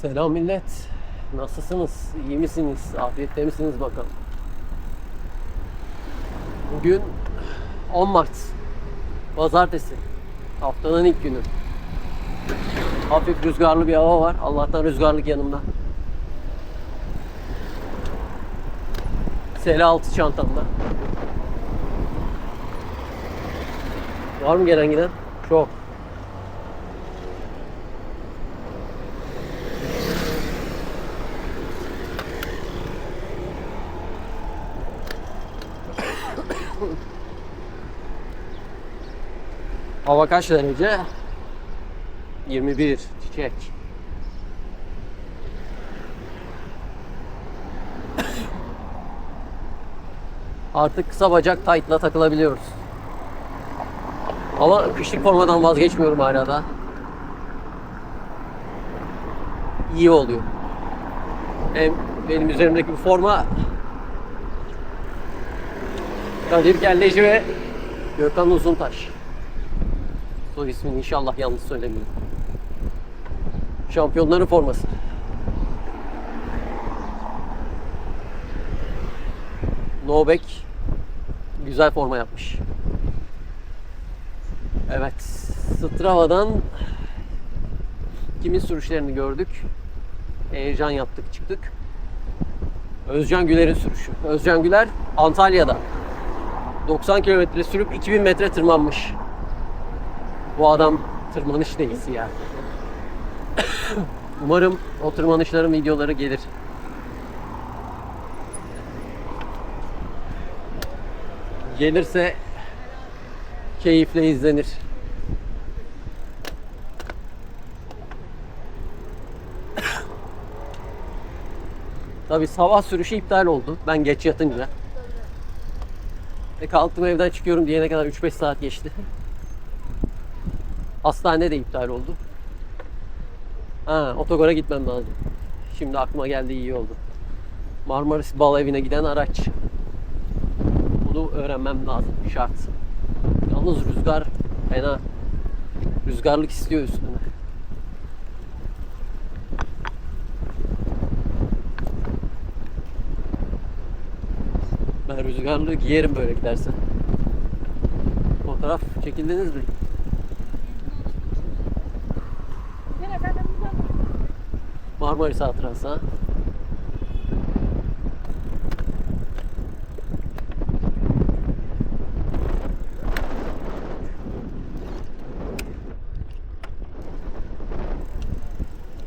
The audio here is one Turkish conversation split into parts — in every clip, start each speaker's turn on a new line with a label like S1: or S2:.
S1: Selam millet. Nasılsınız? İyi misiniz? Afiyette misiniz bakalım? Bugün 10 Mart. Pazartesi. Haftanın ilk günü. Hafif rüzgarlı bir hava var. Allah'tan rüzgarlık yanımda. Sele altı çantamda. Var mı gelen giden? Çok. Hava kaç derece? 21 çiçek. Artık kısa bacak tight'la takılabiliyoruz. Ama kışlık formadan vazgeçmiyorum hala da. İyi oluyor. Hem benim üzerimdeki bu forma Kadir Kelleci ve Gökhan Uzuntaş. Soy ismini inşallah yanlış söylemiyorum. Şampiyonların forması. Novak güzel forma yapmış. Evet, Strava'dan kimin sürüşlerini gördük. Heyecan yaptık, çıktık. Özcan Güler'in sürüşü. Özcan Güler Antalya'da 90 kilometre sürüp 2000 metre tırmanmış. Bu adam tırmanış delisi ya. Umarım o tırmanışların videoları gelir. Gelirse keyifle izlenir. Tabi sabah sürüşü iptal oldu. Ben geç yatınca. E kalktım evden çıkıyorum diyene kadar 3-5 saat geçti. Hastane de iptal oldu. Ha, otogara gitmem lazım. Şimdi aklıma geldi iyi oldu. Marmaris Bal Evi'ne giden araç. Bunu öğrenmem lazım. Şart. Yalnız rüzgar fena. Rüzgarlık istiyor üstüne. Ben rüzgarlığı giyerim böyle giderse. Fotoğraf çekildiniz mi?
S2: Yine ben de buradan
S1: Marmaris hatırası ha.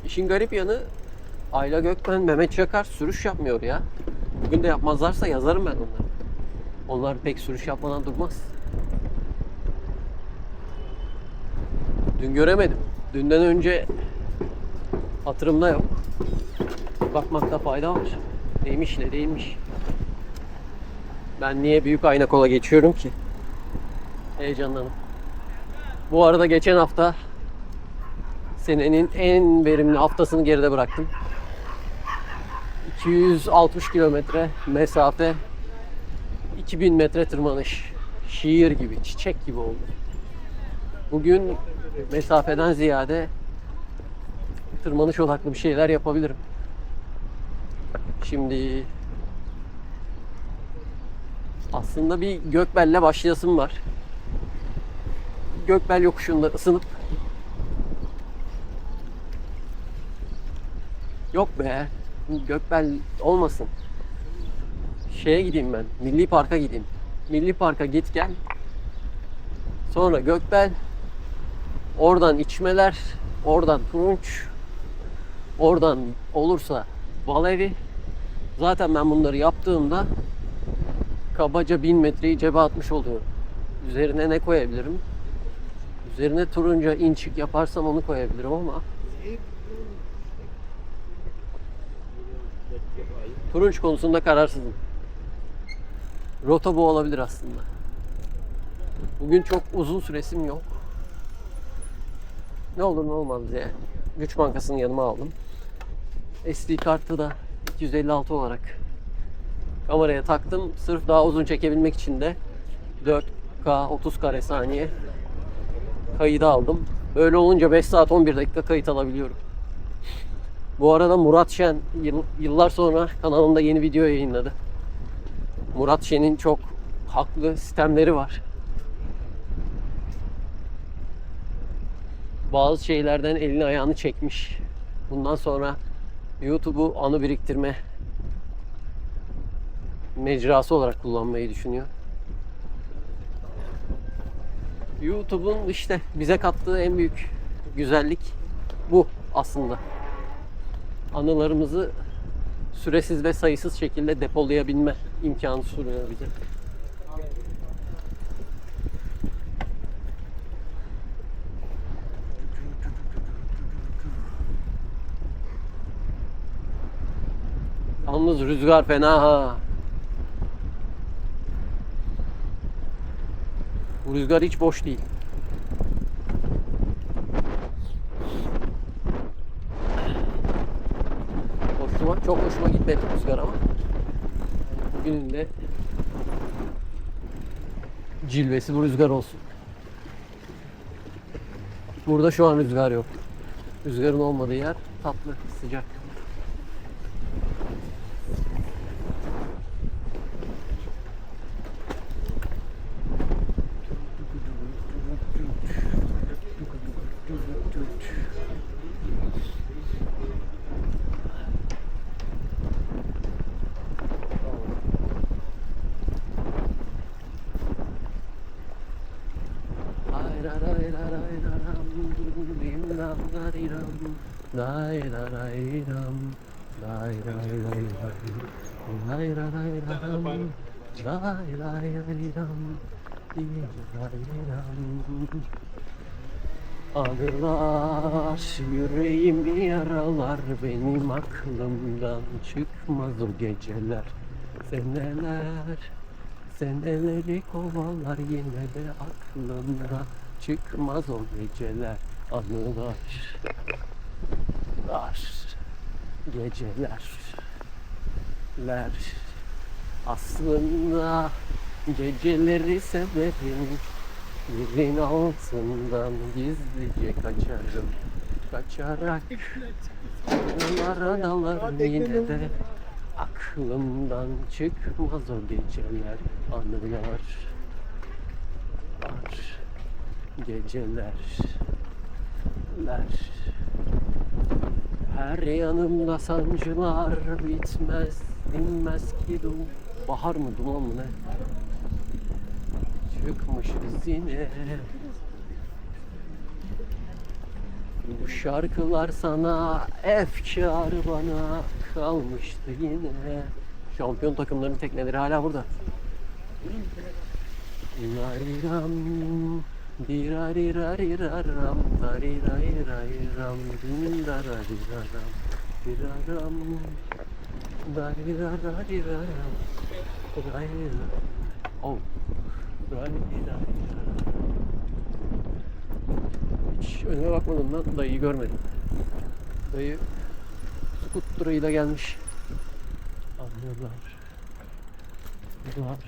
S1: İşin garip yanı Ayla Gökmen, Mehmet Çakar sürüş yapmıyor ya. Bugün de yapmazlarsa yazarım ben onları. Onlar pek sürüş yapmadan durmaz. Dün göremedim. Dünden önce hatırımda yok. Bakmakta fayda var. Neymiş ne değilmiş. Ben niye büyük ayna kola geçiyorum ki? Heyecanlanım. Bu arada geçen hafta senenin en verimli haftasını geride bıraktım. 260 kilometre mesafe 2000 metre tırmanış. Şiir gibi, çiçek gibi oldu. Bugün mesafeden ziyade tırmanış odaklı bir şeyler yapabilirim. Şimdi aslında bir Gökbel'le başlayasım var. Gökbel yokuşunda ısınıp Yok be. Gökbel olmasın. Şeye gideyim ben. Milli Park'a gideyim. Milli Park'a git gel. Sonra Gökbel. Oradan içmeler. Oradan turunç. Oradan olursa Balevi. Zaten ben bunları yaptığımda kabaca 1000 metreyi cebe atmış oluyorum. Üzerine ne koyabilirim? Üzerine turunca inçik yaparsam onu koyabilirim ama turunç konusunda kararsızım. Rota bu olabilir aslında. Bugün çok uzun süresim yok. Ne olur ne olmaz diye. Güç Bankası'nı yanıma aldım. SD kartı da 256 olarak kameraya taktım. Sırf daha uzun çekebilmek için de 4K 30 kare saniye kaydı aldım. Böyle olunca 5 saat 11 dakika kayıt alabiliyorum. Bu arada Murat Şen yıl- yıllar sonra kanalında yeni video yayınladı. Murat Şen'in çok haklı sistemleri var. Bazı şeylerden elini ayağını çekmiş. Bundan sonra YouTube'u anı biriktirme mecrası olarak kullanmayı düşünüyor. YouTube'un işte bize kattığı en büyük güzellik bu aslında. Anılarımızı süresiz ve sayısız şekilde depolayabilme imkanı sunuyor bize. Yalnız rüzgar fena ha. Bu rüzgar hiç boş değil. Hoşuma, çok hoşuma gitmedi rüzgar ama. Bugünün de cilvesi bu rüzgar olsun. Burada şu an rüzgar yok. Rüzgarın olmadığı yer tatlı, sıcak. Anılar yüreğimi yaralar benim aklımdan çıkmaz o geceler. Seneler seneleri kovalar yine de aklımdan çıkmaz o geceler. Anılar lar geceler. Ler. Aslında geceleri severim. Yerin altından gizlice kaçarım. Kaçarak Dağlara dalarım yine de. Aklımdan çıkmaz o geceler Anılar. Var. Geceler. Ler Her yanımda sancılar bitmez Dinmez ki du Bahar mı duman mı ne? Çıkmışız yine. Bu şarkılar sana efkar bana kalmıştı yine. Şampiyon takımların tekneleri hala burada. Lariram Dirariraram Darirayram Dindarariraram Diraram Darirariraram Darirararam Oh hiç önüme bakmadım lan dayıyı görmedim. Dayı skutterıyla gelmiş. Anıyorlar. Var.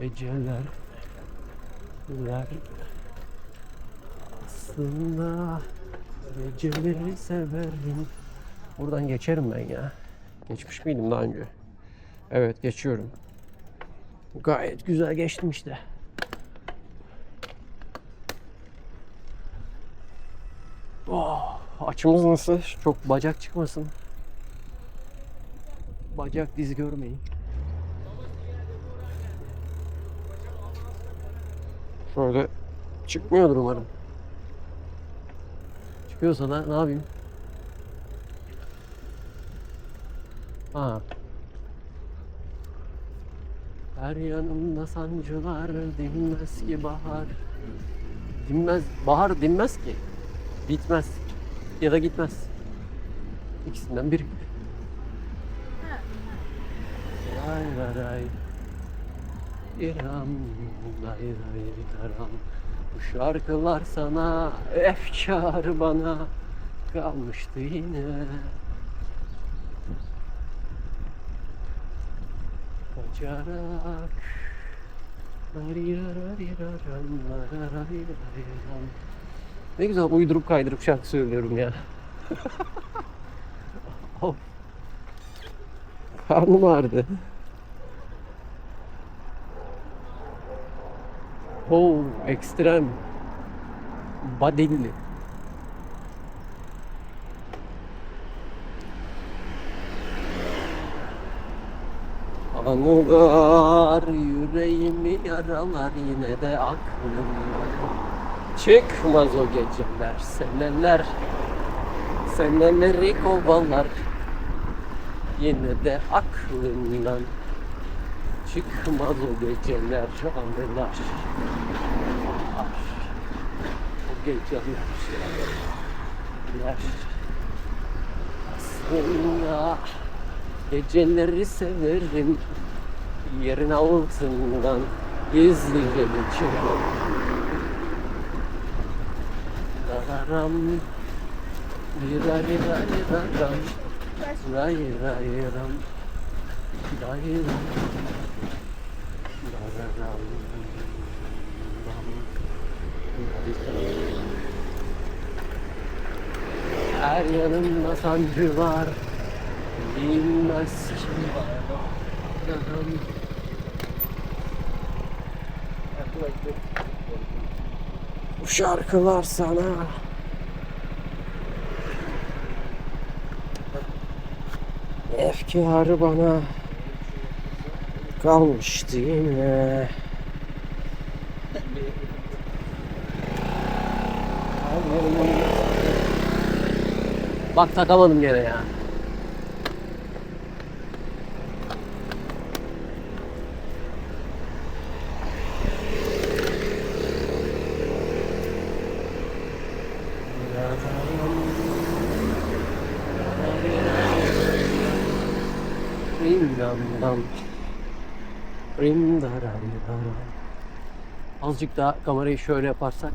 S1: Geceler. Ler. Aslında geceleri severim. Buradan geçerim ben ya. Geçmiş miydim daha önce? Evet geçiyorum. Gayet güzel geçtim işte. Oh, açımız nasıl? Çok bacak çıkmasın. Bacak diz görmeyin. Şöyle çıkmıyordur umarım. Çıkıyorsa da ne yapayım? Ha, her yanımda sancılar dinmez ki bahar. Dinmez, bahar dinmez ki. Bitmez. Ya da gitmez. İkisinden biri. Ray ray ray. İram, ray ray ray Bu şarkılar sana, efkar bana kalmıştı yine. Kaçarak Ne güzel uydurup kaydırıp şarkı söylüyorum ya. Karnım ağrıdı. Oh, ekstrem. Badilli. Anılar yüreğimi yaralar yine de aklım Çıkmaz o geceler seneler Seneleri kovalar Yine de aklımdan Çıkmaz o geceler anılar. O geceler. Ler. Aslında Geceleri severim. Yerin altından Gizlice geçerim Dararam. Lira lira lira ram Ray. Ray ram. Ray ram Dararam Ram Ray ram. Her yanımda sancı var Bilmez kim var. Bu şarkılar sana. Efkarı bana kalmıştı yine Bak takamadım gene ya. Rimdaram Azıcık daha kamerayı şöyle yaparsak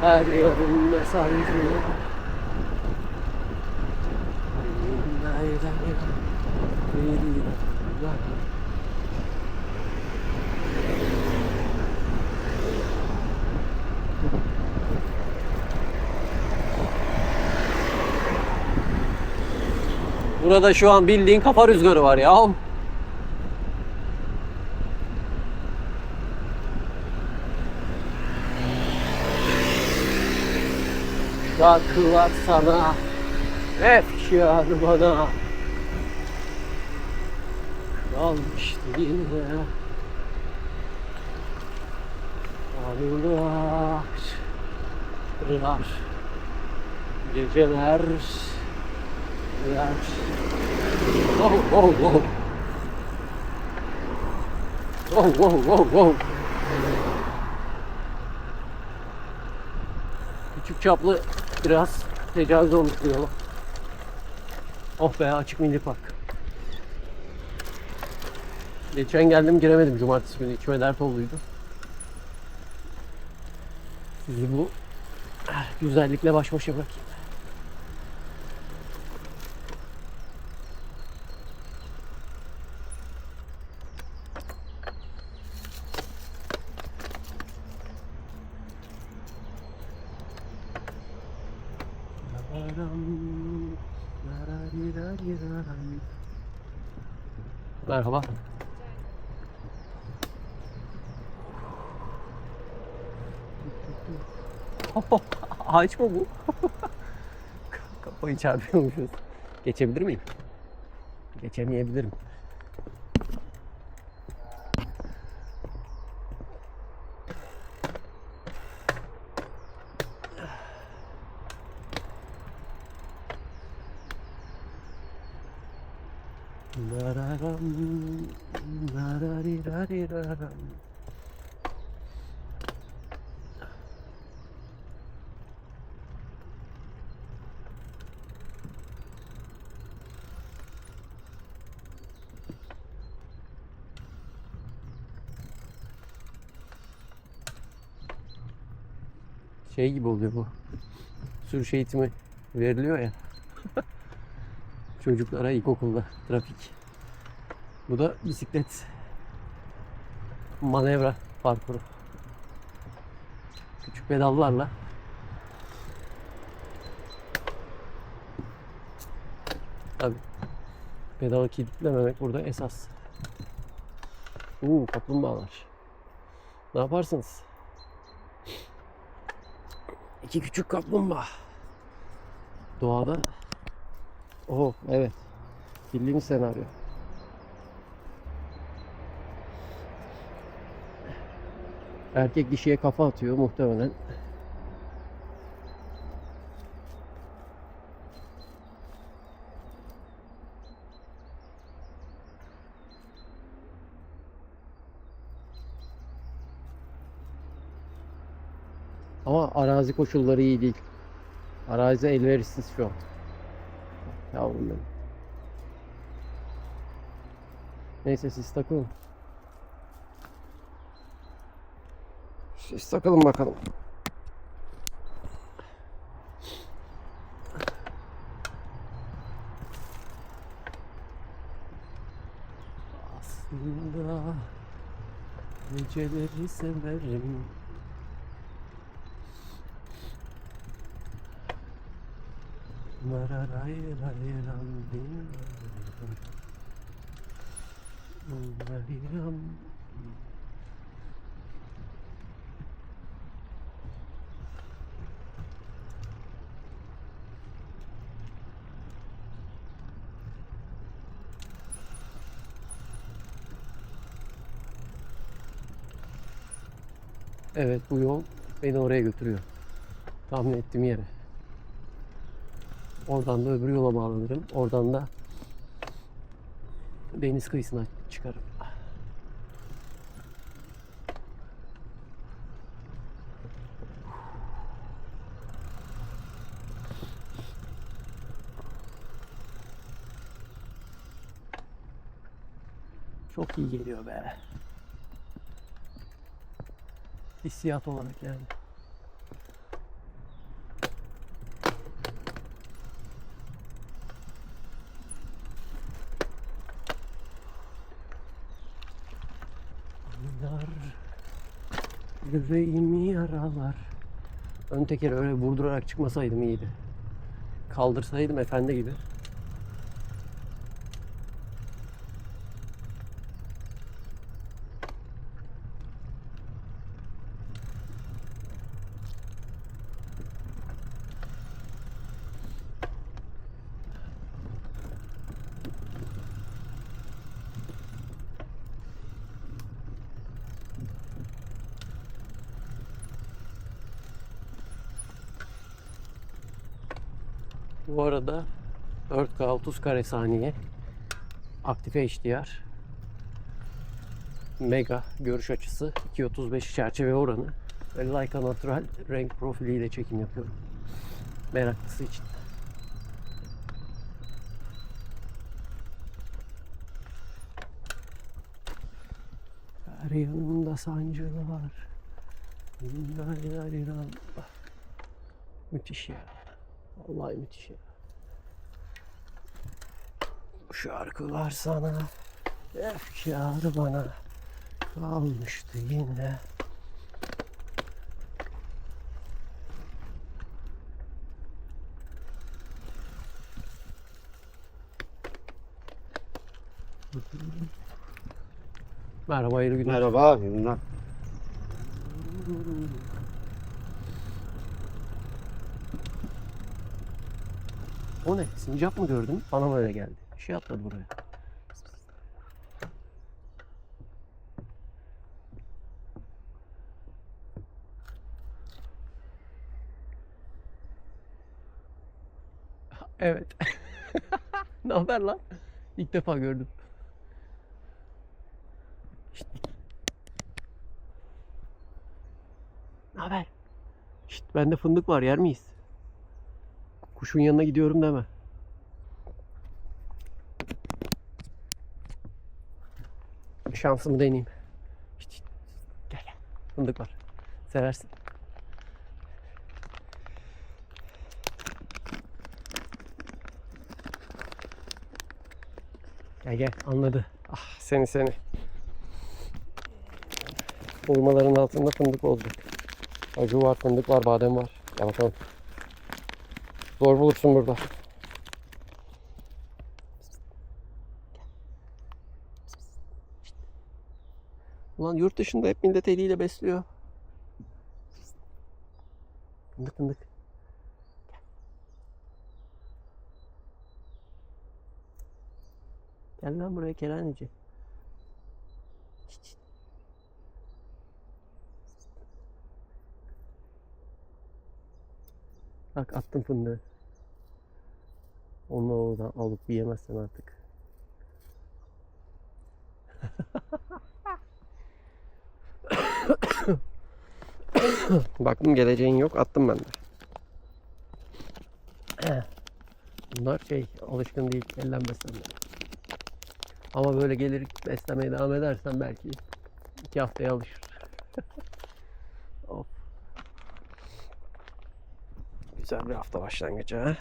S1: Her Burada şu an bildiğin kafa rüzgarı var ya. Şarkılar sana Efkar bana Kalmıştı yine Anılar Rar Geceler Rar Oh oh oh Oh oh oh oh Küçük çaplı biraz tecavüz olmuş bu yola. Oh be açık milli park. Geçen geldim giremedim cumartesi günü içime dert olduydu. Sizi bu güzellikle baş başa bırakayım. Merhaba. Ağaç mı bu? Kafayı çarpıyormuşuz. Geçebilir miyim? Geçemeyebilirim. Dararam, dararirariraram. Şey gibi oluyor bu. Sürüş eğitimi veriliyor ya. Çocuklara ilkokulda trafik. Bu da bisiklet manevra parkuru. Küçük pedallarla Tabii. Pedalı kilitlememek burada esas. Uuu kaplumbağalar. Ne yaparsınız? İki küçük kaplumbağa. Doğada. Oh evet. Bildiğimiz senaryo. Erkek dişiye kafa atıyor muhtemelen. Ama arazi koşulları iyi değil. Arazi elverişsiz şu an. Yavrum benim. Neyse siz takılın. Siz takılın bakalım. Aslında geceleri severim. Evet bu yol beni oraya götürüyor. Tahmin ettiğim yere. Oradan da öbür yola bağlanırım. Oradan da deniz kıyısına çıkarım. Çok iyi geliyor be. Hissiyat olarak yani. Anılar yüreğimi yaralar. Ön tekeri öyle vurdurarak çıkmasaydım iyiydi. Kaldırsaydım efendi gibi. Bu arada 4K 30 kare saniye aktif HDR mega görüş açısı 2.35 çerçeve oranı ve Leica Natural renk profiliyle çekim yapıyorum. Meraklısı için. Her yanımda sancılar. Müthiş ya. Vallahi müthiş ya. Şarkılar sana, efkarı bana kalmıştı yine. Merhaba, hayırlı günler.
S3: Merhaba, iyi günler.
S1: O ne? Sincap mı gördün? Bana mı öyle geldi? Bir şey atladı buraya. Evet. ne haber lan? İlk defa gördüm. Ne haber? Şşt, bende fındık var yer miyiz? Kuşun yanına gidiyorum deme. şansımı deneyeyim. Şişt, gel. Fındık var. Seversin. Gel gel anladı. Ah seni seni. Hurmaların altında fındık olacak. Acı var, fındık var, badem var. Gel bakalım. Zor bulursun burada. Ulan yurt dışında hep millet eliyle besliyor. Fındık fındık. Gel lan buraya şşt. Bak attım fındığı. Onu oradan alıp yiyemezsen artık. Baktım geleceğin yok attım ben de. Bunlar şey alışkın değil ellen beslenme. Ama böyle gelir beslemeye devam edersen belki iki haftaya alışır. of. Güzel bir hafta başlangıcı ha.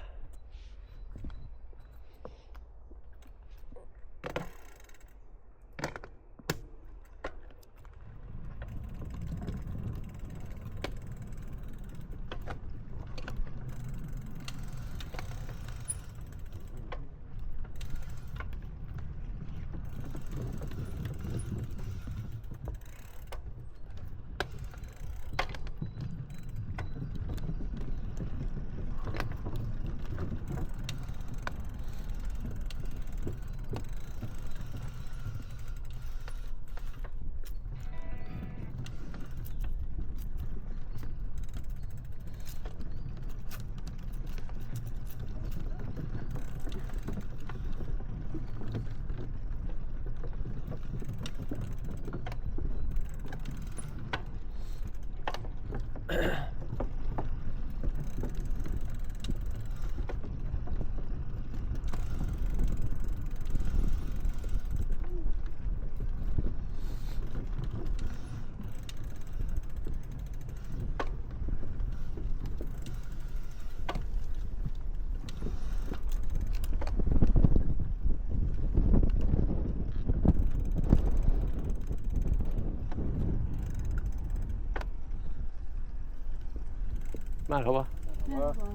S1: Merhaba.
S2: Merhaba.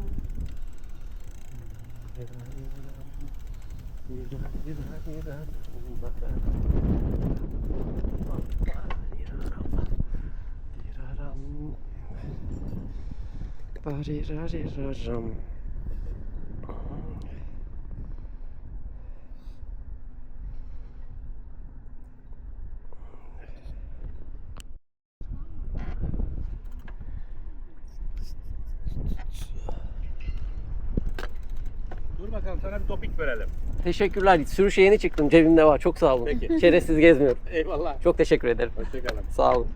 S3: Bakalım sana bir topik verelim.
S1: Teşekkürler. Sürüşe yeni çıktım. Cebimde var. Çok sağ olun.
S3: Peki.
S1: Şerefsiz gezmiyorum.
S3: Eyvallah.
S1: Çok teşekkür ederim.
S3: Hoşçakalın.
S1: Sağ olun.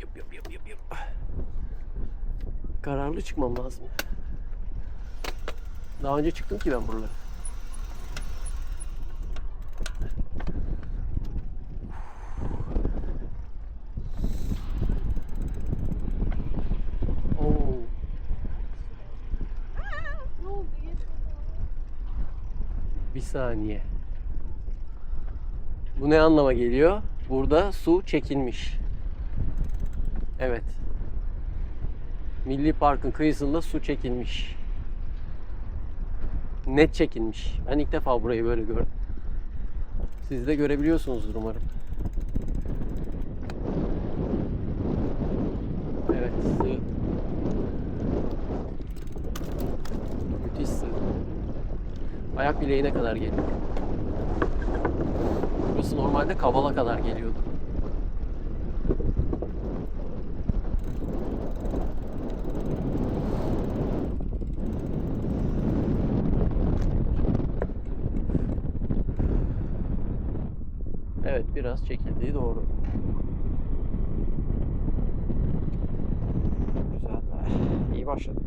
S1: Yup, yup, yup, yup, yup. Kararlı çıkmam lazım. Daha önce çıktım ki ben buralara. Bir saniye. Bu ne anlama geliyor? Burada su çekilmiş. Evet. Milli Park'ın kıyısında su çekilmiş. Net çekilmiş. Ben ilk defa burayı böyle gördüm. Siz de görebiliyorsunuzdur umarım. Evet, sığ. Müthiş sığ. Ayak bileğine kadar geliyor. Burası normalde kabala kadar geliyordu. Evet biraz çekildiği doğru. Güzel. İyi başladık.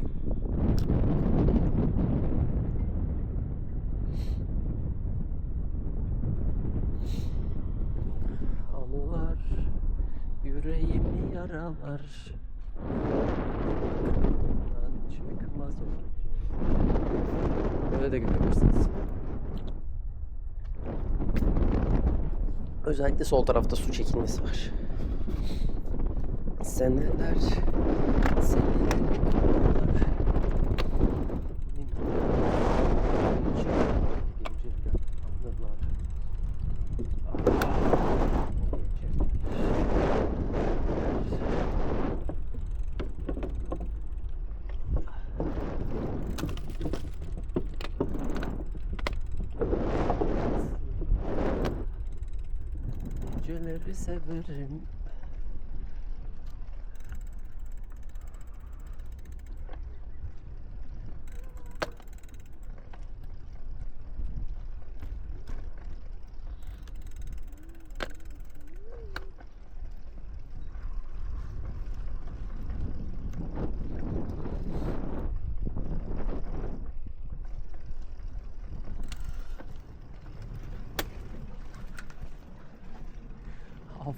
S1: Olacak Böyle de görebilirsiniz. Özellikle sol tarafta su çekilmesi var. Seneler, seneler, kovalar. Gelecekler, anılar. Ah, o Geceleri severim.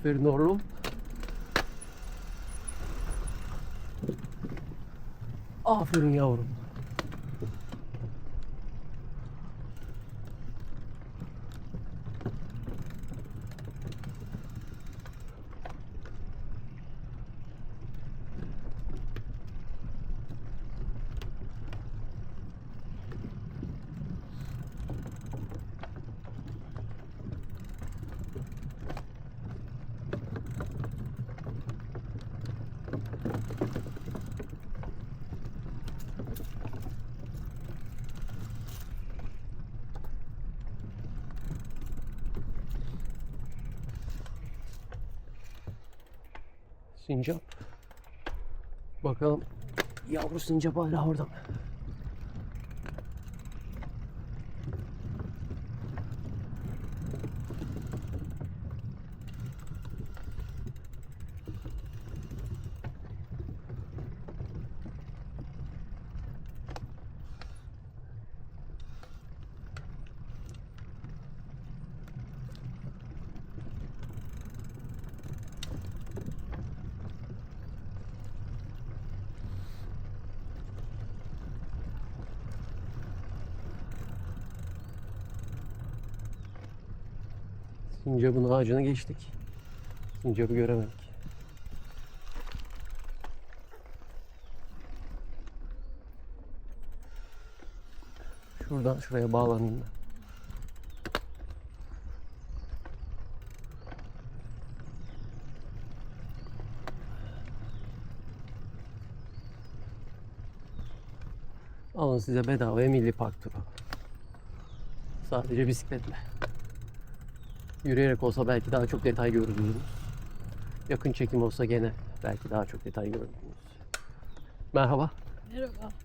S1: Aferin oğlum. Aferin yavrum. Sincap. Bakalım yavru sincap hala orada mı? Sincapın ağacını geçtik. Sincapı göremedik. Şuradan şuraya bağlanayım ben. Alın size bedavaya milli park turu. Sadece bisikletle. Yürüyerek olsa belki daha çok detay görürdünüz. Yakın çekim olsa gene belki daha çok detay görürdünüz. Merhaba.
S2: Merhaba.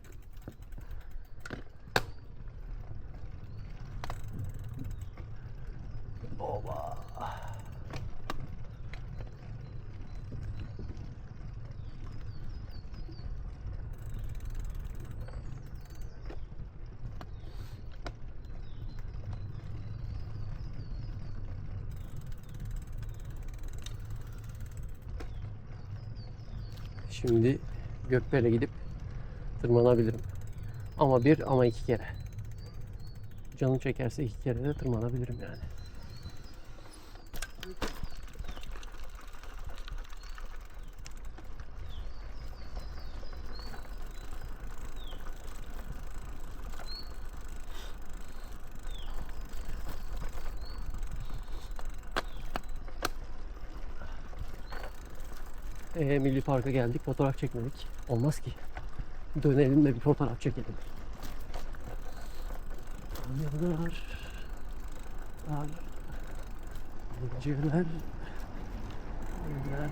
S1: Şimdi Gökbel'e gidip tırmanabilirim. Ama bir ama iki kere. Canım çekerse iki kere de tırmanabilirim yani. Ee, Milli Park'a geldik, fotoğraf çekmedik. Olmaz ki. Dönelim de bir fotoğraf çekelim. Yıllar, ar, geceler, günler,